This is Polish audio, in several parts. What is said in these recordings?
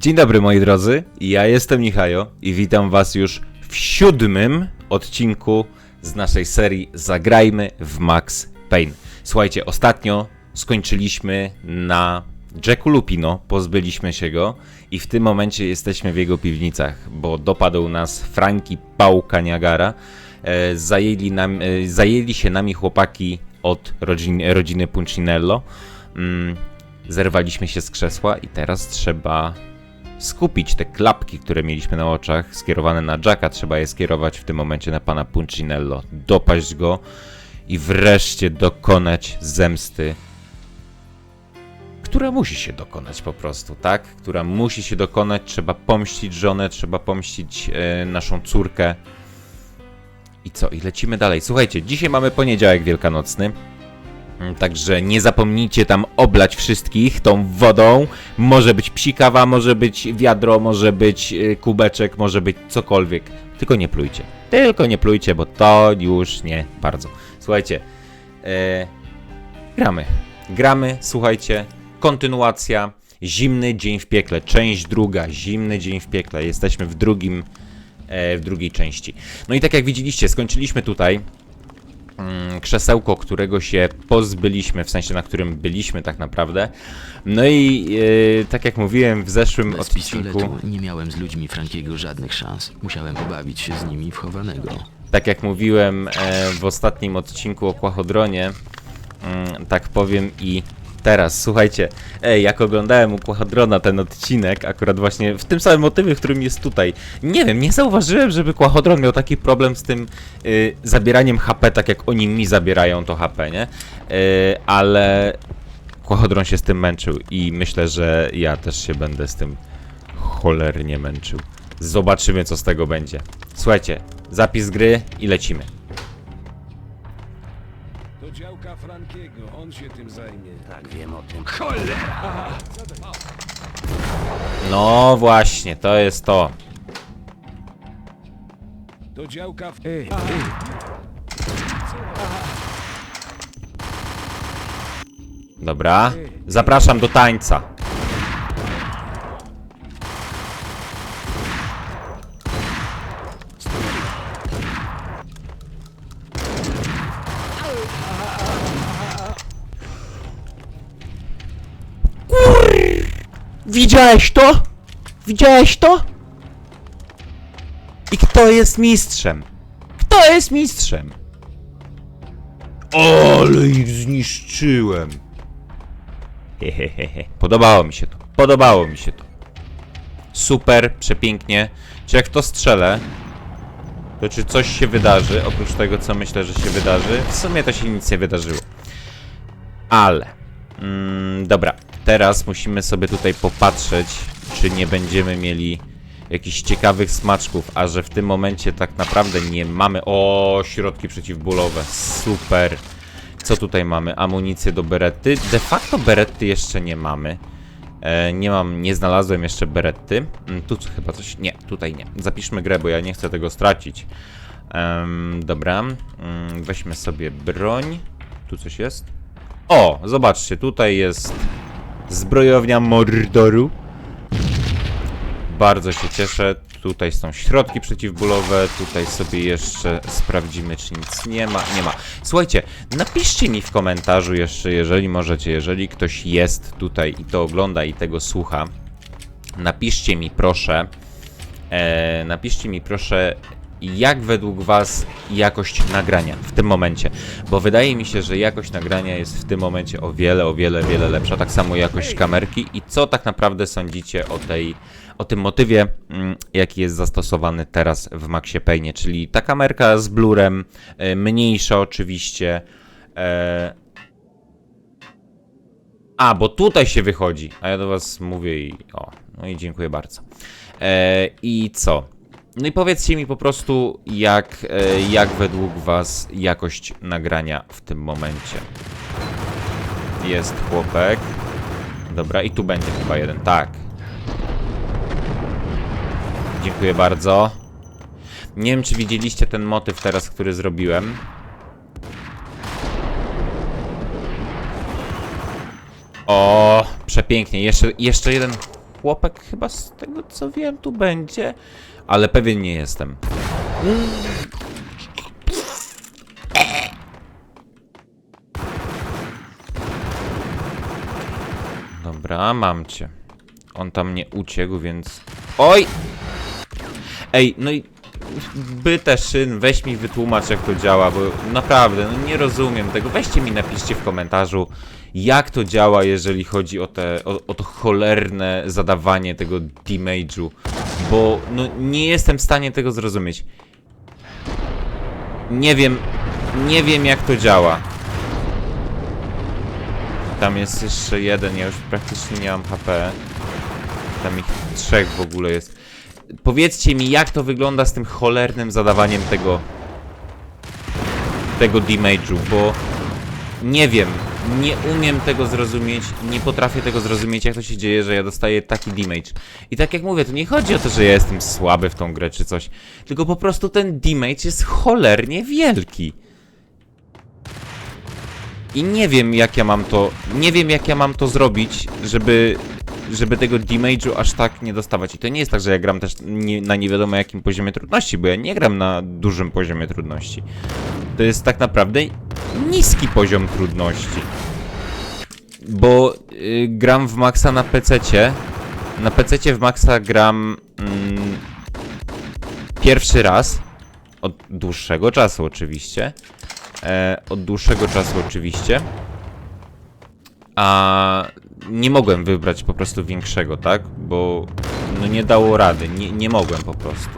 Dzień dobry moi drodzy, ja jestem Michajo i witam was już w siódmym odcinku z naszej serii Zagrajmy w Max Payne. Słuchajcie, ostatnio skończyliśmy na Jacku Lupino, pozbyliśmy się go i w tym momencie jesteśmy w jego piwnicach, bo dopadł nas Franki Pałka Niagara. E, zajęli, nam, e, zajęli się nami chłopaki od rodziny, rodziny Puncinello. Mm, zerwaliśmy się z krzesła i teraz trzeba skupić te klapki, które mieliśmy na oczach, skierowane na Jacka, trzeba je skierować w tym momencie na pana Puncinello, dopaść go i wreszcie dokonać zemsty, która musi się dokonać po prostu, tak? Która musi się dokonać, trzeba pomścić żonę, trzeba pomścić e, naszą córkę. I co? I lecimy dalej. Słuchajcie, dzisiaj mamy poniedziałek wielkanocny. Także nie zapomnijcie tam oblać wszystkich tą wodą. Może być psikawa, może być wiadro, może być y, kubeczek, może być cokolwiek. Tylko nie plujcie. Tylko nie plujcie, bo to już nie bardzo. Słuchajcie, e, gramy. Gramy, słuchajcie, kontynuacja. Zimny dzień w piekle, część druga, zimny dzień w piekle. Jesteśmy w drugim, e, w drugiej części. No i tak jak widzieliście, skończyliśmy tutaj krzesełko, którego się pozbyliśmy, w sensie na którym byliśmy tak naprawdę. No i e, tak jak mówiłem w zeszłym Bez odcinku, nie miałem z ludźmi Frankiego żadnych szans. Musiałem pobawić się z nimi w chowanego. tak jak mówiłem e, w ostatnim odcinku o Kłachodronie, mm, tak powiem i teraz, słuchajcie, ej, jak oglądałem u Kłachodrona ten odcinek, akurat właśnie w tym samym motywie, w którym jest tutaj, nie wiem, nie zauważyłem, żeby Kłachodron miał taki problem z tym y, zabieraniem HP, tak jak oni mi zabierają to HP, nie? Y, ale Kłachodron się z tym męczył i myślę, że ja też się będę z tym cholernie męczył. Zobaczymy, co z tego będzie. Słuchajcie, zapis gry i lecimy. To działka Frankiego, on się tym zajmie. Wiem o tym. No właśnie, to jest to. To działka... W... Dobra, zapraszam do tańca. Widziałeś to? Widziałeś to? I kto jest mistrzem? Kto jest mistrzem? Ale ich zniszczyłem. Hehehe. Podobało mi się to. Podobało mi się to. Super, przepięknie. Czy jak to strzelę, to czy coś się wydarzy, oprócz tego, co myślę, że się wydarzy? W sumie to się nic nie wydarzyło. Ale. Mm, dobra, teraz musimy sobie tutaj popatrzeć, czy nie będziemy mieli jakichś ciekawych smaczków, a że w tym momencie tak naprawdę nie mamy... O, środki przeciwbólowe. Super. Co tutaj mamy? Amunicję do berety. De facto berety jeszcze nie mamy. E, nie mam, nie znalazłem jeszcze berety. Mm, tu chyba coś. Nie, tutaj nie. Zapiszmy grę, bo ja nie chcę tego stracić. Em, dobra. Mm, weźmy sobie broń. Tu coś jest. O, zobaczcie, tutaj jest zbrojownia Mordoru. Bardzo się cieszę. Tutaj są środki przeciwbólowe. Tutaj sobie jeszcze sprawdzimy, czy nic nie ma. Nie ma. Słuchajcie, napiszcie mi w komentarzu jeszcze, jeżeli możecie, jeżeli ktoś jest tutaj i to ogląda i tego słucha. Napiszcie mi proszę. E, napiszcie mi proszę, jak według Was jakość nagrania w tym momencie. Bo wydaje mi się, że jakość nagrania jest w tym momencie o wiele, o wiele, wiele lepsza. Tak samo jakość kamerki. I co tak naprawdę sądzicie o tej, o tym motywie, mm, jaki jest zastosowany teraz w Maxie Payne, czyli ta kamerka z blurem, e, mniejsza oczywiście. E, a, bo tutaj się wychodzi, a ja do was mówię i o, no i dziękuję bardzo. E, I co? No i powiedzcie mi po prostu, jak, e, jak według was jakość nagrania w tym momencie. Jest chłopek. Dobra, i tu będzie chyba jeden, tak. Dziękuję bardzo. Nie wiem, czy widzieliście ten motyw teraz, który zrobiłem. O, przepięknie. Jeszcze, jeszcze jeden chłopak chyba z tego co wiem tu będzie, ale pewien nie jestem. Dobra, mam cię. On tam nie uciekł, więc... Oj! Ej, no i... By też szyn, weź mi wytłumacz jak to działa, bo naprawdę, no nie rozumiem tego. Weźcie mi napiszcie w komentarzu, jak to działa, jeżeli chodzi o, te, o, o to cholerne zadawanie tego damage'u, bo no nie jestem w stanie tego zrozumieć. Nie wiem, nie wiem jak to działa. Tam jest jeszcze jeden, ja już praktycznie nie mam HP. Tam ich trzech w ogóle jest. Powiedzcie mi, jak to wygląda z tym cholernym zadawaniem tego... tego damage'u, bo... Nie wiem, nie umiem tego zrozumieć, nie potrafię tego zrozumieć, jak to się dzieje, że ja dostaję taki damage. I tak jak mówię, to nie chodzi o to, że ja jestem słaby w tą grę czy coś, tylko po prostu ten damage jest cholernie wielki. I nie wiem jak ja mam to, nie wiem jak ja mam to zrobić, żeby, żeby tego damage'u aż tak nie dostawać. I to nie jest tak, że ja gram też nie, na nie wiadomo jakim poziomie trudności, bo ja nie gram na dużym poziomie trudności. To jest tak naprawdę niski poziom trudności. Bo y, gram w Maxa na PC-cie. Na PC-cie w Maxa gram mm, pierwszy raz. Od dłuższego czasu oczywiście. E, od dłuższego czasu oczywiście. A nie mogłem wybrać po prostu większego, tak? Bo no nie dało rady. Nie, nie mogłem po prostu.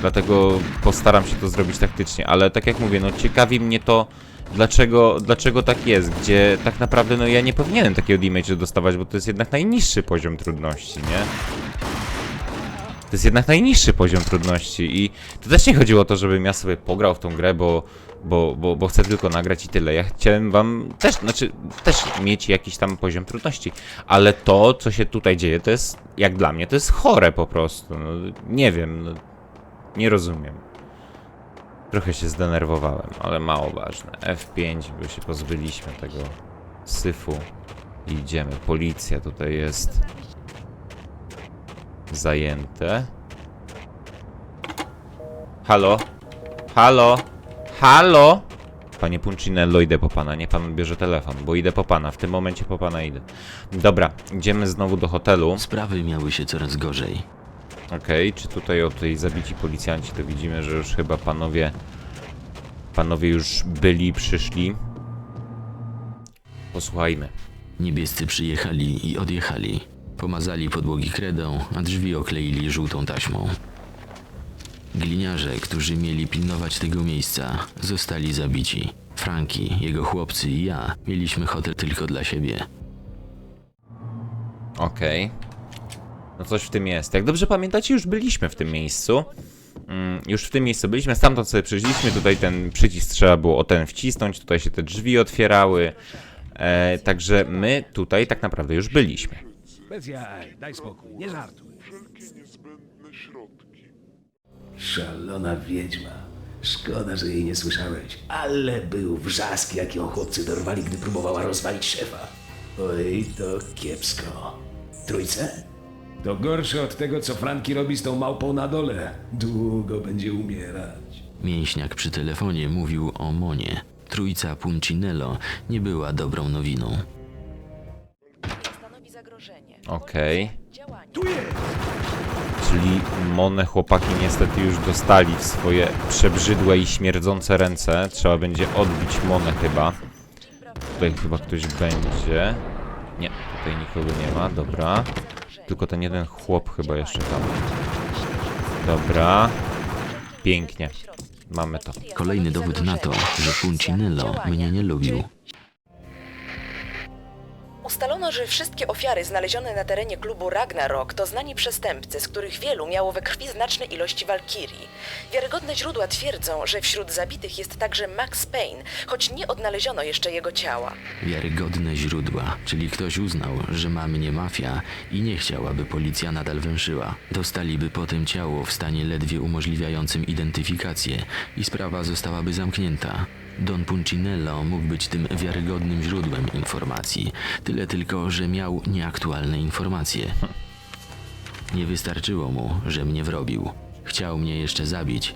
Dlatego postaram się to zrobić taktycznie, ale tak jak mówię, no ciekawi mnie to, dlaczego, dlaczego tak jest, gdzie tak naprawdę no ja nie powinienem takiego damage'u dostawać, bo to jest jednak najniższy poziom trudności, nie? To jest jednak najniższy poziom trudności i to też nie chodziło o to, żebym ja sobie pograł w tą grę, bo, bo, bo, bo chcę tylko nagrać i tyle. Ja chciałem wam też, znaczy też mieć jakiś tam poziom trudności, ale to, co się tutaj dzieje, to jest, jak dla mnie, to jest chore po prostu. No, nie wiem, no, nie rozumiem. Trochę się zdenerwowałem, ale mało ważne. F5, bo się pozbyliśmy tego syfu. Idziemy. Policja tutaj jest zajęte. Halo? Halo? Halo? Panie Puncinello, idę po pana. Nie pan bierze telefon, bo idę po pana. W tym momencie po pana idę. Dobra, idziemy znowu do hotelu. Sprawy miały się coraz gorzej. Okej, czy tutaj o tej zabici policjanci to widzimy, że już chyba panowie panowie już byli, przyszli. Posłuchajmy. Niebiescy przyjechali i odjechali. Pomazali podłogi kredą, a drzwi okleili żółtą taśmą. Gliniarze, którzy mieli pilnować tego miejsca, zostali zabici. Franki, jego chłopcy i ja mieliśmy hotel tylko dla siebie. Okej. No coś w tym jest. Jak dobrze pamiętacie, już byliśmy w tym miejscu. Mm, już w tym miejscu byliśmy, stamtąd sobie przyszliśmy, tutaj ten przycisk trzeba było o ten wcisnąć, tutaj się te drzwi otwierały. E, także my tutaj tak naprawdę już byliśmy. Bez jaj, daj spokój, nie żartuj. Szalona wiedźma. Szkoda, że jej nie słyszałeś. Ale był wrzask, jak ją chłopcy dorwali, gdy próbowała rozwalić szefa. Oj, to kiepsko. Trójce? To gorsze od tego, co Franki robi z tą małpą na dole. Długo będzie umierać. Mięśniak przy telefonie mówił o Monie. Trójca Puncinello nie była dobrą nowiną. Okej. Czyli Monę chłopaki niestety już dostali w swoje przebrzydłe i śmierdzące ręce. Trzeba będzie odbić Monę chyba. Tutaj chyba ktoś będzie. Nie, tutaj nikogo nie ma, dobra. Tylko ten jeden chłop chyba jeszcze tam. Dobra. Pięknie. Mamy to. Kolejny dowód na to, że Puncinello mnie nie lubił. Ustalono, że wszystkie ofiary znalezione na terenie klubu Ragnarok to znani przestępcy, z których wielu miało we krwi znaczne ilości walkirii. Wiarygodne źródła twierdzą, że wśród zabitych jest także Max Payne, choć nie odnaleziono jeszcze jego ciała. Wiarygodne źródła, czyli ktoś uznał, że ma mnie mafia i nie chciał, aby policja nadal węszyła. Dostaliby potem ciało w stanie ledwie umożliwiającym identyfikację i sprawa zostałaby zamknięta. Don Puncinello mógł być tym wiarygodnym źródłem informacji. Tyle tylko, że miał nieaktualne informacje. Nie wystarczyło mu, że mnie wrobił. Chciał mnie jeszcze zabić.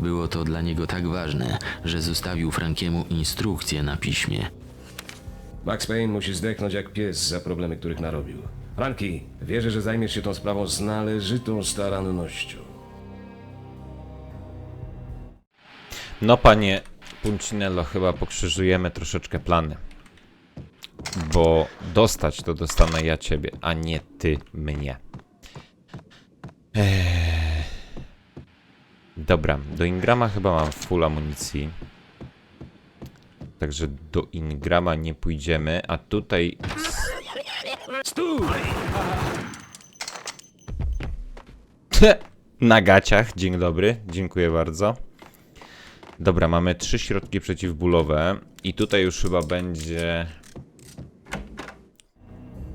Było to dla niego tak ważne, że zostawił Frankiemu instrukcję na piśmie. Max Payne musi zdechnąć jak pies za problemy, których narobił. Franki, wierzę, że zajmiesz się tą sprawą z należytą starannością. No panie Puncinello, chyba pokrzyżujemy troszeczkę plany. Bo dostać to dostanę ja ciebie, a nie ty mnie. Eee. Dobra, do Ingrama chyba mam full amunicji. Także do Ingrama nie pójdziemy, a tutaj... Na gaciach, dzień dobry, dziękuję bardzo. Dobra, mamy trzy środki przeciwbólowe i tutaj już chyba będzie...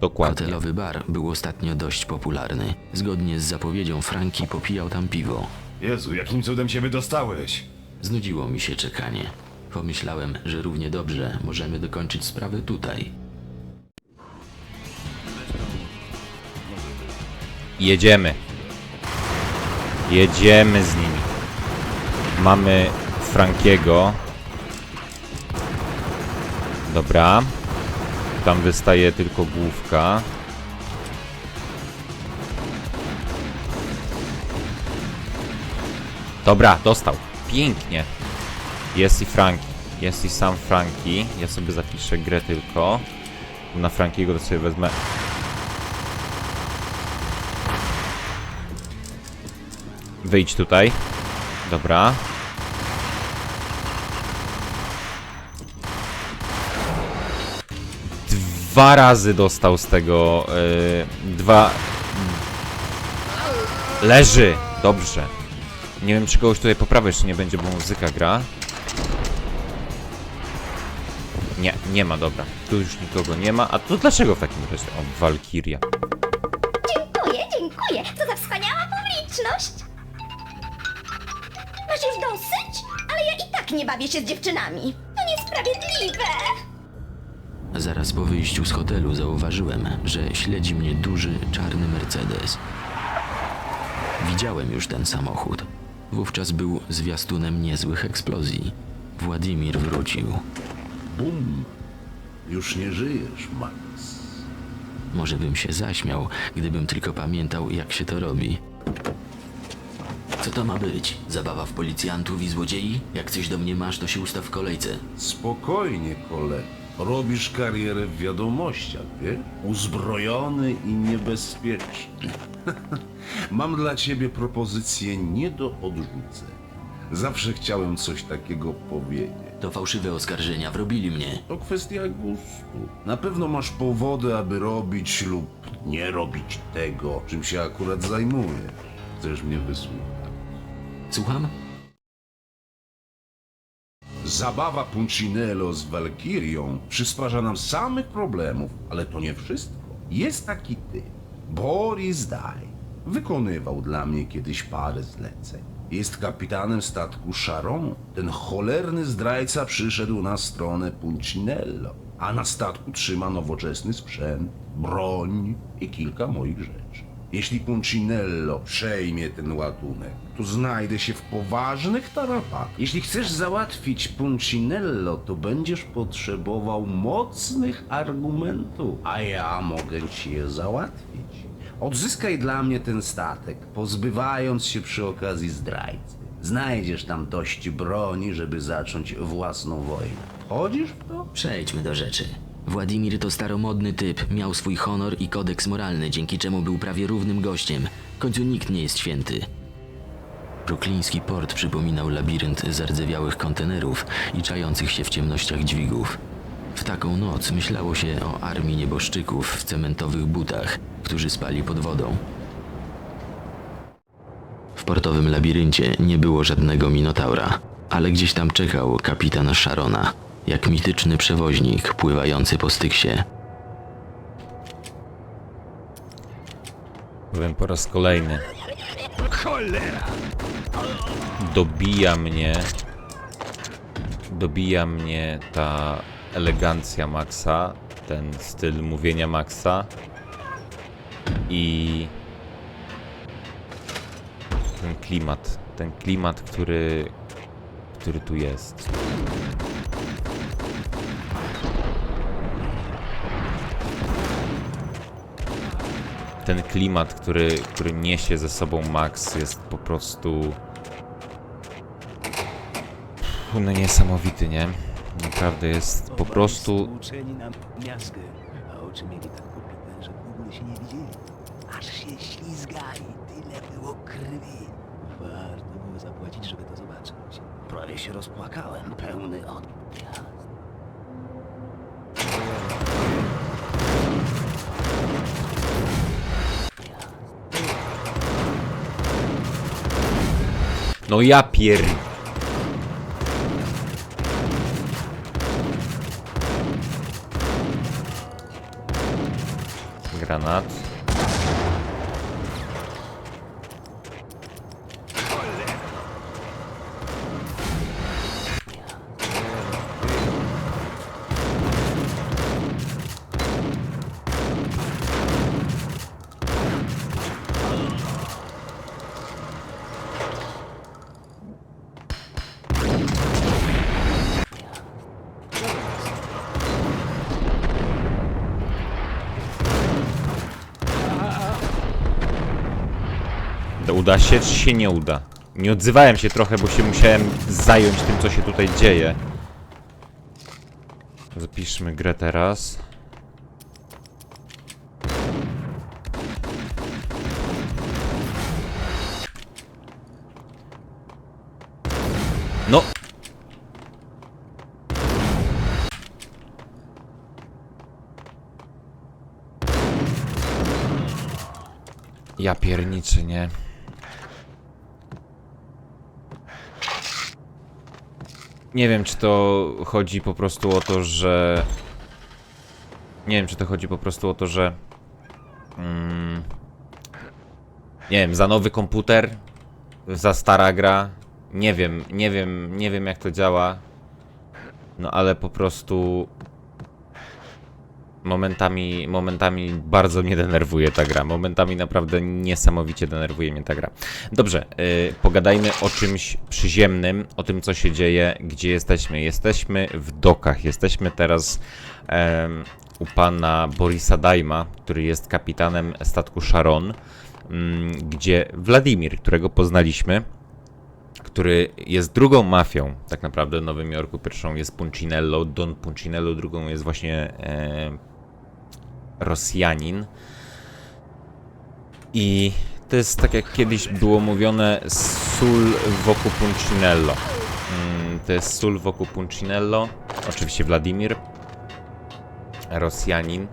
Dokładnie. Hotelowy bar był ostatnio dość popularny. Zgodnie z zapowiedzią Franki popijał tam piwo. Jezu, jakim cudem się wydostałeś? Znudziło mi się czekanie. Pomyślałem, że równie dobrze możemy dokończyć sprawę tutaj. Jedziemy. Jedziemy z nimi. Mamy Frankiego. Dobra. Tam wystaje tylko główka. Dobra, dostał. Pięknie. Jest i Franki. Jest i sam Franki. Ja sobie zapiszę grę tylko. Na Frankiego to sobie wezmę Wyjdź tutaj. Dobra. Dwa razy dostał z tego. Yy, dwa. Leży! Dobrze. Nie wiem, czy kogoś tutaj poprawię, czy nie będzie, bo muzyka gra. Nie, nie ma, dobra. Tu już nikogo nie ma. A to dlaczego w takim razie? O, Walkiria. Dziękuję, dziękuję. Co za wspaniała publiczność. Masz już dosyć? Ale ja i tak nie bawię się z dziewczynami. To niesprawiedliwe. Zaraz po wyjściu z hotelu zauważyłem, że śledzi mnie duży, czarny Mercedes. Widziałem już ten samochód. Wówczas był zwiastunem niezłych eksplozji. Władimir wrócił. Bum. Już nie żyjesz, Max. Może bym się zaśmiał, gdybym tylko pamiętał, jak się to robi. Co to ma być? Zabawa w policjantów i złodziei? Jak coś do mnie masz, to się ustaw w kolejce. Spokojnie, kole. Robisz karierę w wiadomościach, wie? Uzbrojony i niebezpieczny. Mam dla ciebie propozycję nie do odrzucenia. Zawsze chciałem coś takiego powiedzieć. To fałszywe oskarżenia wrobili mnie. To kwestia gustu. Na pewno masz powody, aby robić lub nie robić tego, czym się akurat zajmujesz. Chcesz mnie wysłuchać? Słucham? Zabawa Puncinello z Walkirią przysparza nam samych problemów, ale to nie wszystko. Jest taki typ, Boris Daj. Wykonywał dla mnie kiedyś parę zleceń. Jest kapitanem statku Charon. Ten cholerny zdrajca przyszedł na stronę Puncinello, a na statku trzyma nowoczesny sprzęt, broń i kilka moich rzeczy. Jeśli Puncinello przejmie ten ładunek, to znajdę się w poważnych tarapatach. Jeśli chcesz załatwić Puncinello, to będziesz potrzebował mocnych argumentów, a ja mogę ci je załatwić. Odzyskaj dla mnie ten statek, pozbywając się przy okazji zdrajcy. Znajdziesz tam dość broni, żeby zacząć własną wojnę. Chodzisz w to? Przejdźmy do rzeczy. Władimir to staromodny typ, miał swój honor i kodeks moralny, dzięki czemu był prawie równym gościem. W końcu nikt nie jest święty. Brukliński port przypominał labirynt zardzewiałych kontenerów i czających się w ciemnościach dźwigów. W taką noc myślało się o armii nieboszczyków w cementowych butach, którzy spali pod wodą. W portowym labiryncie nie było żadnego minotaura, ale gdzieś tam czekał kapitan Sharona, jak mityczny przewoźnik pływający po styksie. Powiem po raz kolejny. Dobija mnie dobija mnie ta elegancja Maxa, ten styl mówienia Maxa i ten klimat, ten klimat, który, który tu jest. Ten klimat, który, który niesie ze sobą Max jest po prostu no niesamowity, nie? Naprawdę jest po prostu tak. Aż się ślizgali, tyle było krwi. Warto było zapłacić, żeby to zobaczyć. Prawie się rozpłakałem, pełny. No ja pier... Granat. To uda się, czy się nie uda? Nie odzywałem się trochę, bo się musiałem zająć tym, co się tutaj dzieje. Zapiszmy grę teraz. No! Ja pierniczy, nie? Nie wiem, czy to chodzi po prostu o to, że... Nie wiem, czy to chodzi po prostu o to, że... Mm, nie wiem, za nowy komputer, za stara gra. Nie wiem, nie wiem, nie wiem jak to działa. No ale po prostu momentami, momentami bardzo mnie denerwuje ta gra. Momentami naprawdę niesamowicie denerwuje mnie ta gra. Dobrze, yy, pogadajmy o czymś przyziemnym, o tym co się dzieje, gdzie jesteśmy. Jesteśmy w dokach, jesteśmy teraz em, u pana Borisa Dajma, który jest kapitanem statku Sharon, mm, gdzie Wladimir, którego poznaliśmy, który jest drugą mafią tak naprawdę w Nowym Jorku. Pierwszą jest Puncinello, Don Puncinello, drugą jest właśnie e, Rosjanin. I to jest tak jak kiedyś było mówione sól wokół Puncinello. Mm, to jest sól wokół Puncinello. Oczywiście Wladimir, Rosjanin,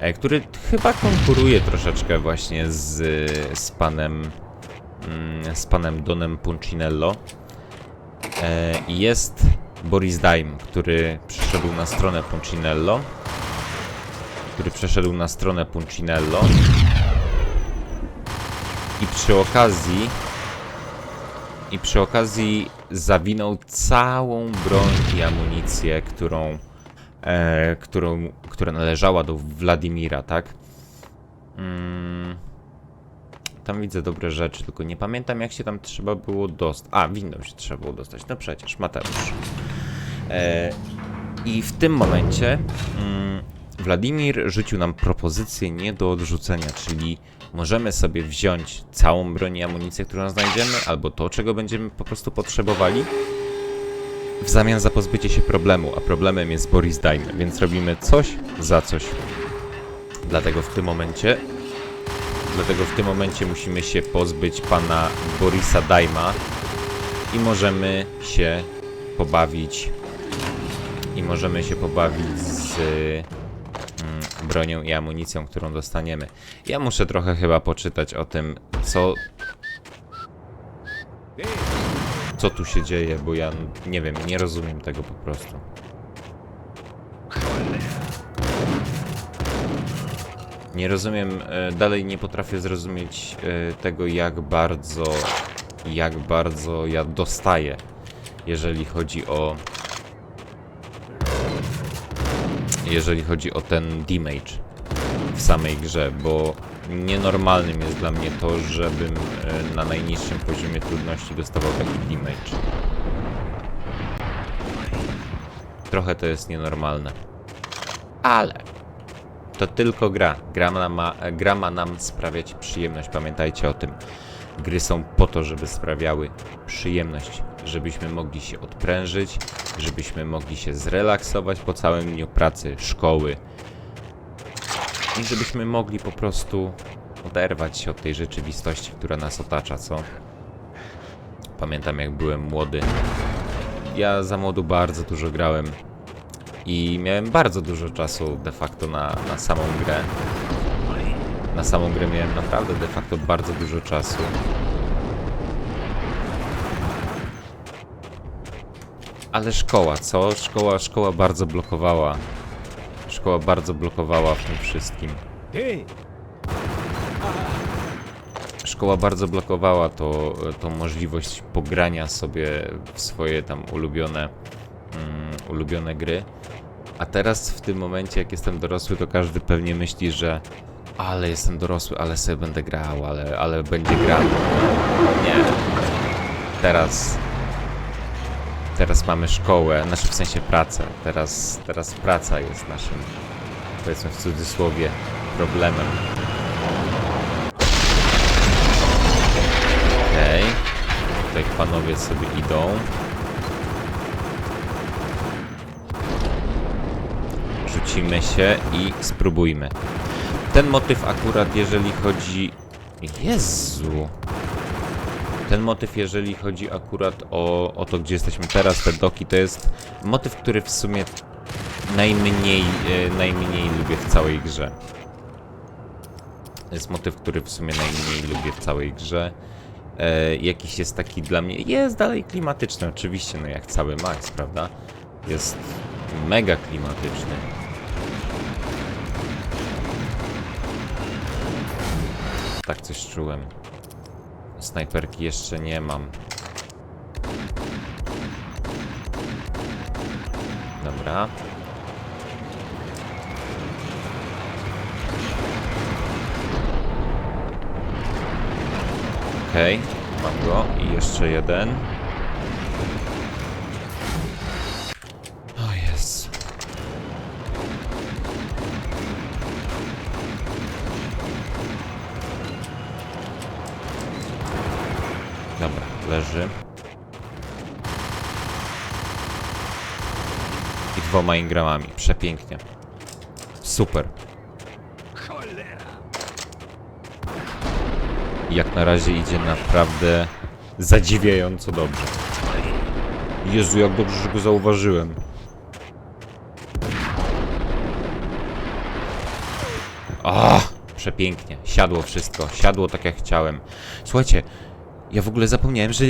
e, który chyba konkuruje troszeczkę właśnie z, z panem mm, z panem Donem Puncinello. E, jest Boris Daim, który przyszedł na stronę Puncinello. Który przeszedł na stronę Puncinello. I przy okazji i przy okazji zawinął całą broń i amunicję, którą, e, którą która należała do Wladimira, tak? Mm. Tam widzę dobre rzeczy, tylko nie pamiętam jak się tam trzeba było dostać. A, windą się trzeba było dostać. No przecież, Mateusz. E, I w tym momencie mm, Wladimir rzucił nam propozycję nie do odrzucenia, czyli możemy sobie wziąć całą broń i amunicję, którą znajdziemy, albo to, czego będziemy po prostu potrzebowali, w zamian za pozbycie się problemu, a problemem jest Boris Dime, więc robimy coś za coś. Dlatego w tym momencie Dlatego w tym momencie musimy się pozbyć pana Borisa Dajma i możemy się pobawić i możemy się pobawić z bronią i amunicją, którą dostaniemy. Ja muszę trochę chyba poczytać o tym, co co tu się dzieje, bo ja nie wiem, nie rozumiem tego po prostu. Nie rozumiem, e, dalej nie potrafię zrozumieć e, tego, jak bardzo, jak bardzo ja dostaję, jeżeli chodzi o jeżeli chodzi o ten damage w samej grze, bo nienormalnym jest dla mnie to, żebym e, na najniższym poziomie trudności dostawał taki damage. Trochę to jest nienormalne. Ale to tylko gra. Gra ma, gra ma nam sprawiać przyjemność. Pamiętajcie o tym. Gry są po to, żeby sprawiały przyjemność, żebyśmy mogli się odprężyć, żebyśmy mogli się zrelaksować po całym dniu pracy, szkoły i żebyśmy mogli po prostu oderwać się od tej rzeczywistości, która nas otacza, co? Pamiętam jak byłem młody. Ja za młodu bardzo dużo grałem i miałem bardzo dużo czasu de facto na, na samą grę. Na samą grę miałem naprawdę de facto bardzo dużo czasu. Ale szkoła, co? Szkoła, szkoła bardzo blokowała. Szkoła bardzo blokowała w tym wszystkim. Szkoła bardzo blokowała to, tą możliwość pogrania sobie w swoje tam ulubione, mm, ulubione gry. A teraz w tym momencie, jak jestem dorosły, to każdy pewnie myśli, że ale jestem dorosły, ale sobie będę grał, ale, ale będzie grał. Nie. Teraz teraz mamy szkołę, znaczy w sensie pracę. Teraz, teraz praca jest naszym, powiedzmy w cudzysłowie, problemem. Okej. Tutaj panowie sobie idą. Rzucimy się i spróbujmy. Ten motyw akurat, jeżeli chodzi... Jezu! Ten motyw, jeżeli chodzi akurat o, o to, gdzie jesteśmy teraz, te doki, to jest motyw, który w sumie najmniej, e, najmniej lubię w całej grze. Jest motyw, który w sumie najmniej lubię w całej grze. E, jakiś jest taki dla mnie. Jest dalej klimatyczny, oczywiście, no jak cały Max, prawda? Jest mega klimatyczny. Tak coś czułem. Snajperki jeszcze nie mam. Dobra. Okej, mam go i jeszcze jeden. Dobra, leży. I dwoma ingramami. Przepięknie. Super. Jak na razie idzie naprawdę zadziwiająco dobrze. Jezu, jak dobrze, że go zauważyłem. A, przepięknie. Siadło wszystko. Siadło tak jak chciałem. Słuchajcie, ja w ogóle zapomniałem, że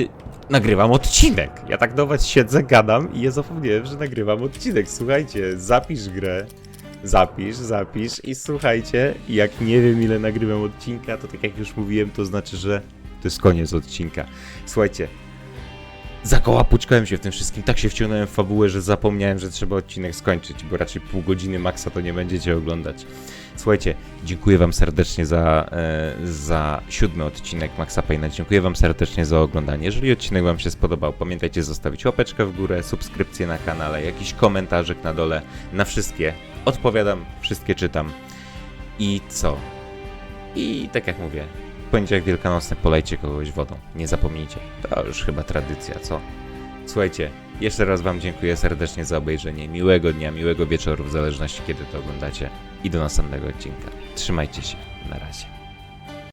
nagrywam odcinek. Ja tak do was siedzę, gadam i ja zapomniałem, że nagrywam odcinek. Słuchajcie, zapisz grę. Zapisz, zapisz i słuchajcie, jak nie wiem ile nagrywam odcinka, to tak jak już mówiłem, to znaczy, że to jest koniec odcinka. Słuchajcie, zakołapuczkałem się w tym wszystkim, tak się wciągnąłem w fabułę, że zapomniałem, że trzeba odcinek skończyć, bo raczej pół godziny maksa to nie będziecie oglądać. Słuchajcie, dziękuję wam serdecznie za, e, za siódmy odcinek Maxa Payne'a. Dziękuję wam serdecznie za oglądanie. Jeżeli odcinek wam się spodobał, pamiętajcie zostawić łapeczkę w górę, subskrypcję na kanale, jakiś komentarzyk na dole. Na wszystkie odpowiadam, wszystkie czytam. I co? I tak jak mówię, poniedziałek wielkanocny polejcie kogoś wodą. Nie zapomnijcie. To już chyba tradycja, co? Słuchajcie, jeszcze raz Wam dziękuję serdecznie za obejrzenie. Miłego dnia, miłego wieczoru, w zależności kiedy to oglądacie. I do następnego odcinka. Trzymajcie się. Na razie.